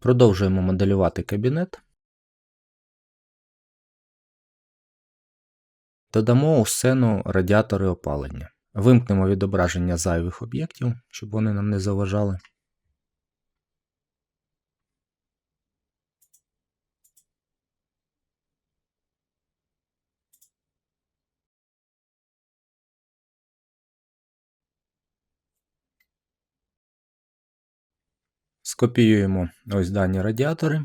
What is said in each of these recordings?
Продовжуємо моделювати кабінет. Додамо у сцену радіатори опалення. Вимкнемо відображення зайвих об'єктів, щоб вони нам не заважали. Скопіюємо ось дані радіатори.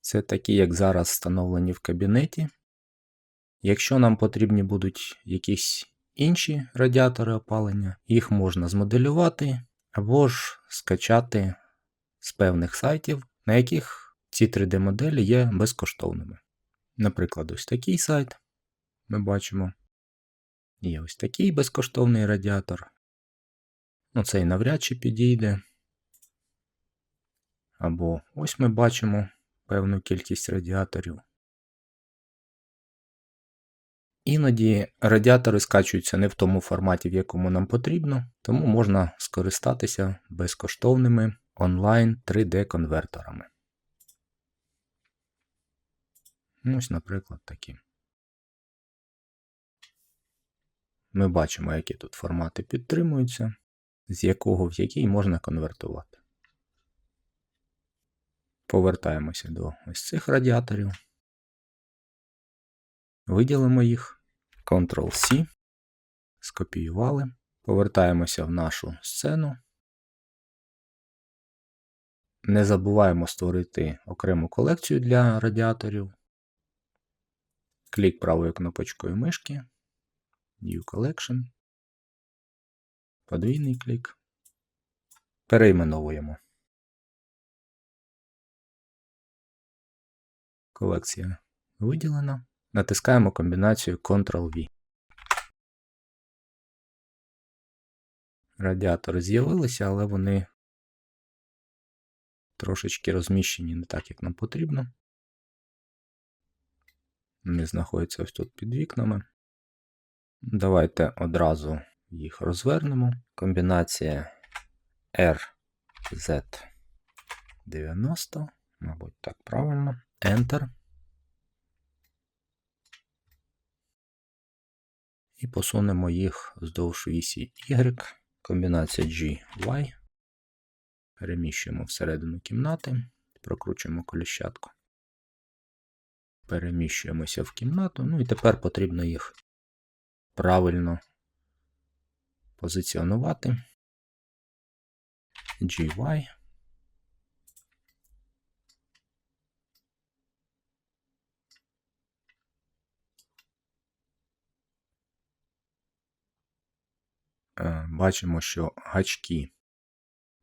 Це такі, як зараз встановлені в кабінеті. Якщо нам потрібні будуть якісь інші радіатори опалення, їх можна змоделювати або ж скачати з певних сайтів, на яких ці 3D-моделі є безкоштовними. Наприклад, ось такий сайт ми бачимо. Є ось такий безкоштовний радіатор. Ну, цей навряд чи підійде. Або ось ми бачимо певну кількість радіаторів. Іноді радіатори скачуються не в тому форматі, в якому нам потрібно, тому можна скористатися безкоштовними онлайн 3D-конверторами. Ось, наприклад, такі. Ми бачимо, які тут формати підтримуються, з якого в який можна конвертувати. Повертаємося до ось цих радіаторів. Виділимо їх. Ctrl-C. Скопіювали. Повертаємося в нашу сцену. Не забуваємо створити окрему колекцію для радіаторів. Клік правою кнопочкою мишки. New Collection. Подвійний клік. Перейменовуємо. Колекція виділена. Натискаємо комбінацію Ctrl-V. Радіатори з'явилися, але вони трошечки розміщені не так, як нам потрібно. Вони знаходяться ось тут під вікнами. Давайте одразу їх розвернемо. Комбінація RZ90, мабуть, так правильно. Enter. І посунемо їх вздовж вісі Y, комбінація GY. Переміщуємо всередину кімнати, прокручуємо коліщатку. Переміщуємося в кімнату, ну і тепер потрібно їх правильно позиціонувати. GY. Бачимо, що гачки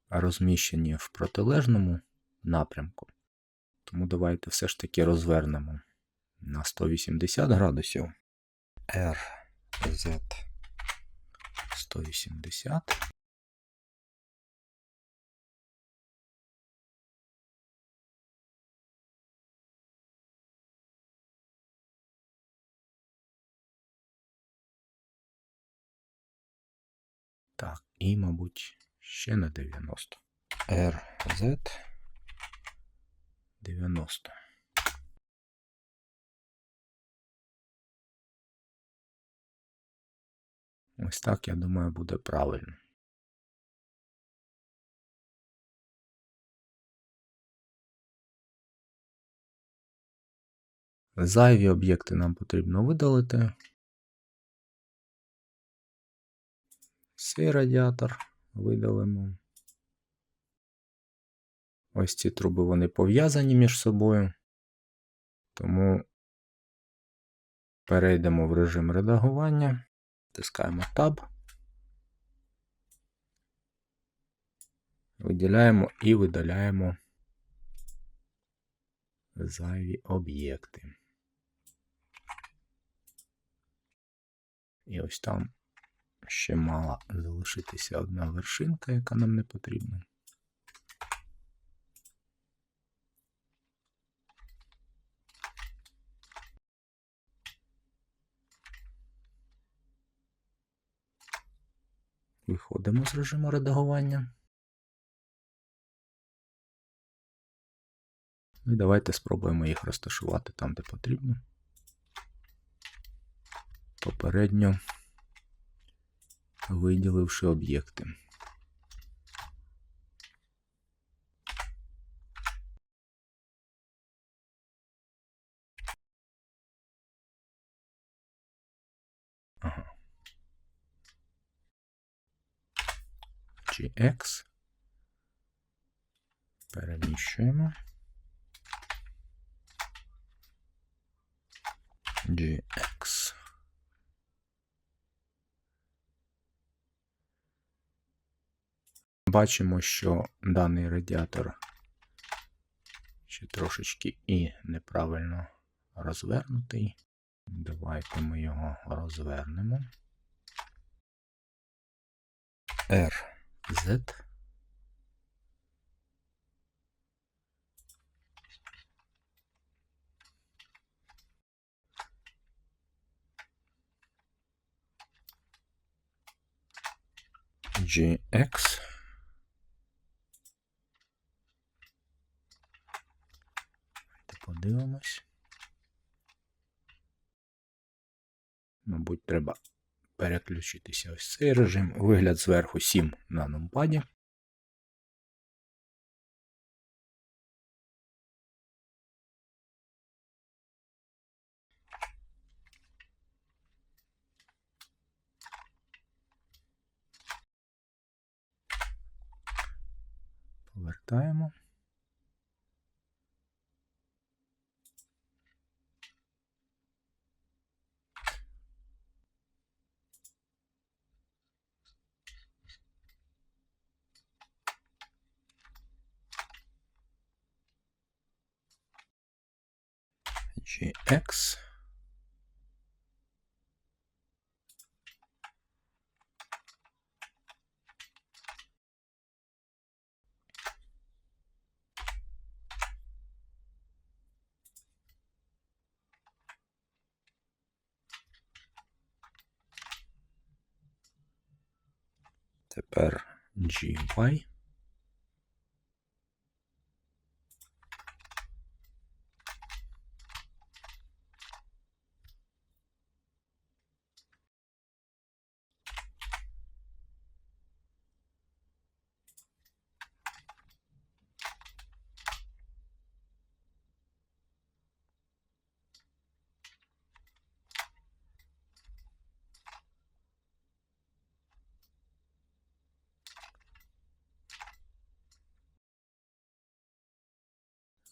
розміщені в протилежному напрямку. Тому давайте все ж таки розвернемо на 180 градусів. RZ 180. І, мабуть, ще на 90. RZ 90. Ось так, я думаю, буде правильно. Зайві об'єкти нам потрібно видалити. Цей радіатор видалимо. Ось ці труби вони пов'язані між собою. Тому перейдемо в режим редагування, тискаємо Tab, виділяємо і видаляємо зайві об'єкти. І ось там ще мала залишитися одна вершинка, яка нам не потрібна. Виходимо з режиму редагування. Ну і давайте спробуємо їх розташувати там, де потрібно. Попередньо виділивши об'єкти. Ага. Переміщуємо. GX. Бачимо, що даний радіатор ще трошечки і неправильно розвернутий. Давайте ми його розвернемо. RZ. GX. Подивимось. Мабуть, треба переключитися ось цей режим. Вигляд зверху 7 на нумпаді. Повертаємо. GX. Тепер GY.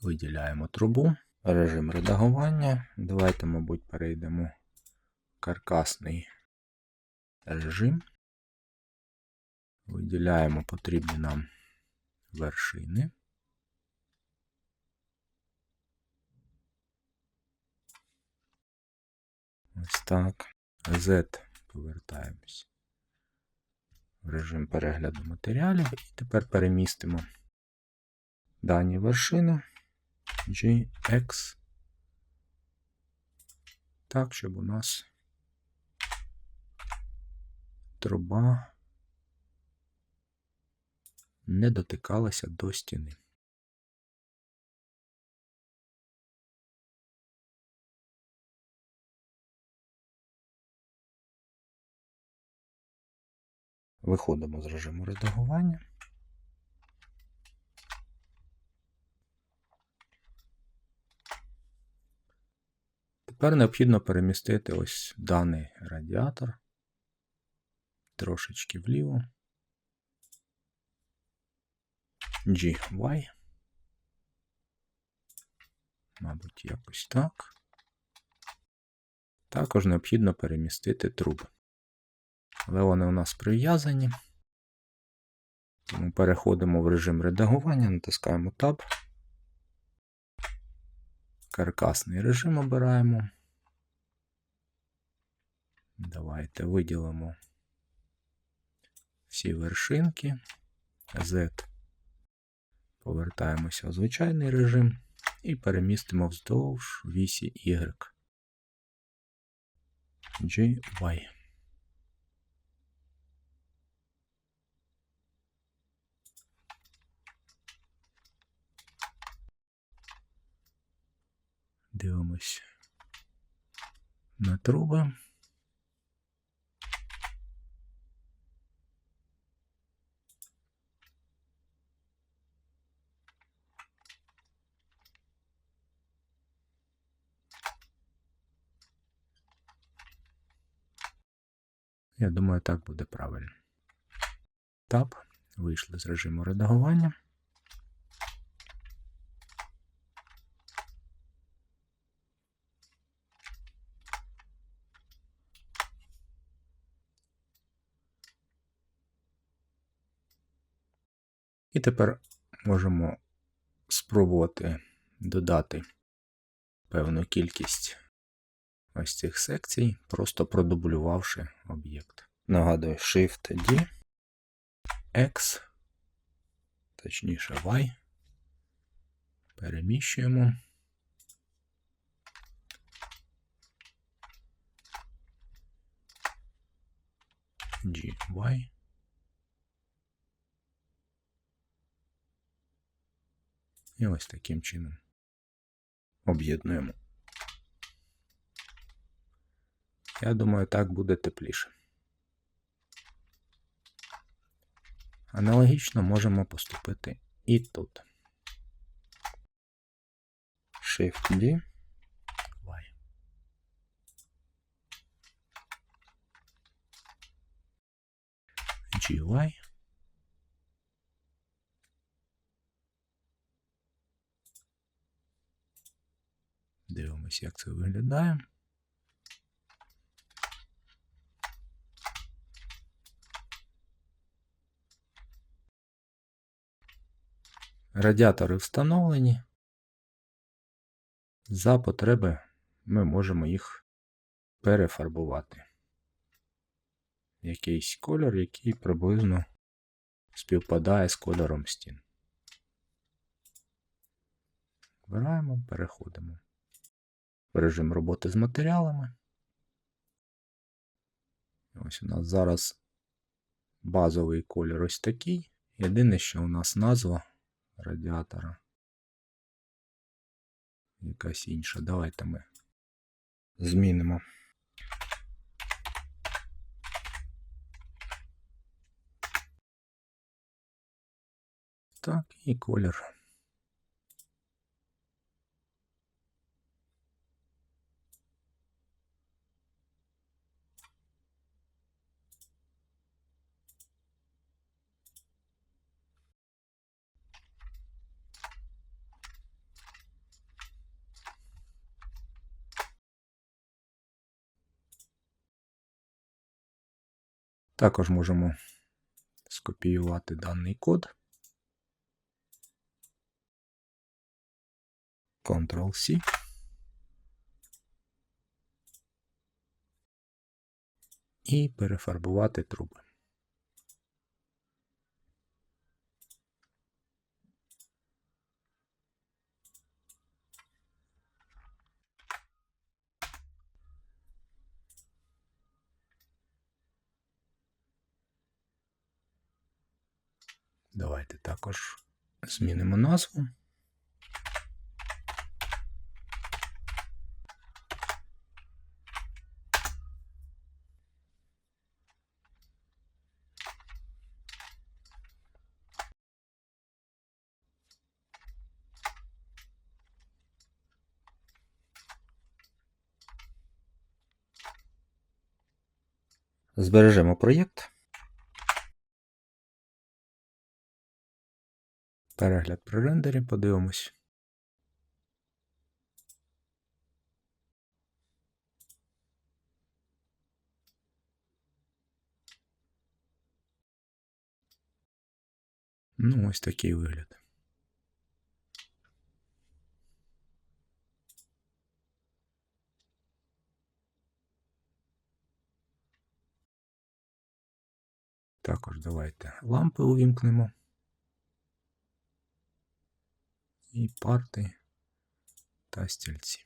Виділяємо трубу, режим редагування. Давайте, мабуть, перейдемо в каркасний режим. Виділяємо потрібні нам вершини. Ось так. Z повертаємось в режим перегляду матеріалів. І тепер перемістимо дані вершини. GX. Так, щоб у нас труба не дотикалася до стіни. Виходимо з режиму редагування. Тепер необхідно перемістити ось даний радіатор трошечки вліво. GY. Мабуть, якось так. Також необхідно перемістити труби. Але вони у нас прив'язані. Тому переходимо в режим редагування, натискаємо Tab. Каркасний режим обираємо. Давайте виділимо всі вершинки. Z. Повертаємося в звичайний режим і перемістимо вздовж вісі Y. GY. Дивимось на труби. Я думаю, так буде правильно. Тап. Вийшли з режиму редагування. І тепер можемо спробувати додати певну кількість ось цих секцій, просто продублювавши об'єкт. Нагадую, Shift-D, X, точніше Y. Переміщуємо. G, Y. І ось таким чином об'єднуємо. Я думаю, так буде тепліше. Аналогічно можемо поступити і тут. Shift-D, Y. GY. Дивимось, як це виглядає. Радіатори встановлені. За потреби ми можемо їх перефарбувати. Якийсь кольор, який приблизно співпадає з кольором стін. Вибираємо, переходимо режим роботи з матеріалами. Ось у нас зараз базовий кольор ось такий. Єдине, що у нас назва радіатора. Якась інша. Давайте ми змінимо. Так, і колір. Також можемо скопіювати даний код. Ctrl-C. І перефарбувати труби. Давайте також змінимо назву. Збережемо проєкт. Перегляд при рендері, подивимось. Ну, ось такий вигляд. Також давайте лампи увімкнемо. І парти та стільці.